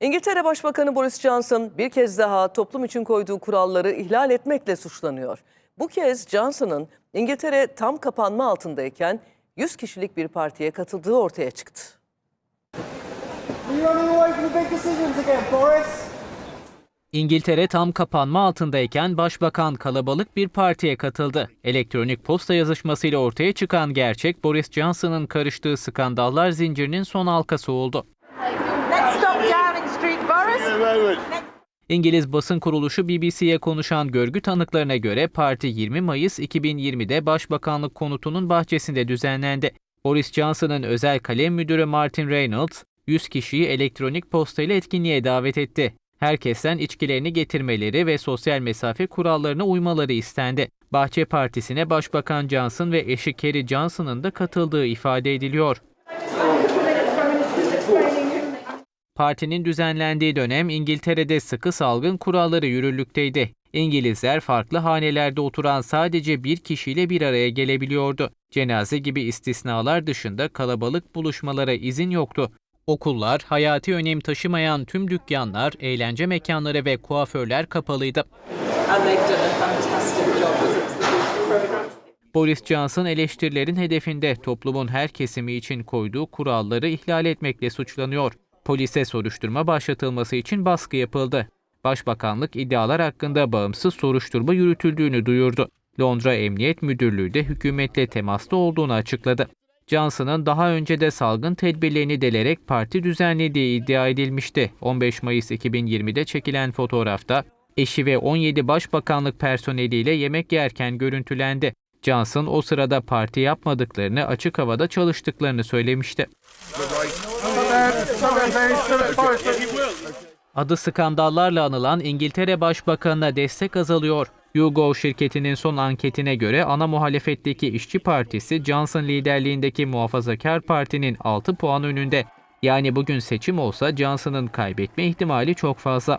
İngiltere Başbakanı Boris Johnson bir kez daha toplum için koyduğu kuralları ihlal etmekle suçlanıyor. Bu kez Johnson'ın İngiltere tam kapanma altındayken 100 kişilik bir partiye katıldığı ortaya çıktı. İngiltere tam kapanma altındayken başbakan kalabalık bir partiye katıldı. Elektronik posta yazışmasıyla ortaya çıkan gerçek Boris Johnson'ın karıştığı skandallar zincirinin son halkası oldu. İngiliz basın kuruluşu BBC'ye konuşan görgü tanıklarına göre parti 20 Mayıs 2020'de Başbakanlık konutunun bahçesinde düzenlendi. Boris Johnson'ın özel kalem müdürü Martin Reynolds 100 kişiyi elektronik postayla etkinliğe davet etti. Herkesten içkilerini getirmeleri ve sosyal mesafe kurallarına uymaları istendi. Bahçe Partisi'ne Başbakan Johnson ve eşi Kerry Johnson'ın da katıldığı ifade ediliyor. Partinin düzenlendiği dönem İngiltere'de sıkı salgın kuralları yürürlükteydi. İngilizler farklı hanelerde oturan sadece bir kişiyle bir araya gelebiliyordu. Cenaze gibi istisnalar dışında kalabalık buluşmalara izin yoktu. Okullar, hayati önem taşımayan tüm dükkanlar, eğlence mekanları ve kuaförler kapalıydı. Boris Johnson eleştirilerin hedefinde toplumun her kesimi için koyduğu kuralları ihlal etmekle suçlanıyor. Polise soruşturma başlatılması için baskı yapıldı. Başbakanlık iddialar hakkında bağımsız soruşturma yürütüldüğünü duyurdu. Londra Emniyet Müdürlüğü de hükümetle temasta olduğunu açıkladı. Johnson'ın daha önce de salgın tedbirlerini delerek parti düzenlediği iddia edilmişti. 15 Mayıs 2020'de çekilen fotoğrafta eşi ve 17 başbakanlık personeliyle yemek yerken görüntülendi. Johnson o sırada parti yapmadıklarını, açık havada çalıştıklarını söylemişti. Adı skandallarla anılan İngiltere Başbakanı'na destek azalıyor. YouGov şirketinin son anketine göre ana muhalefetteki İşçi Partisi Johnson liderliğindeki Muhafazakar Parti'nin 6 puan önünde. Yani bugün seçim olsa Johnson'ın kaybetme ihtimali çok fazla.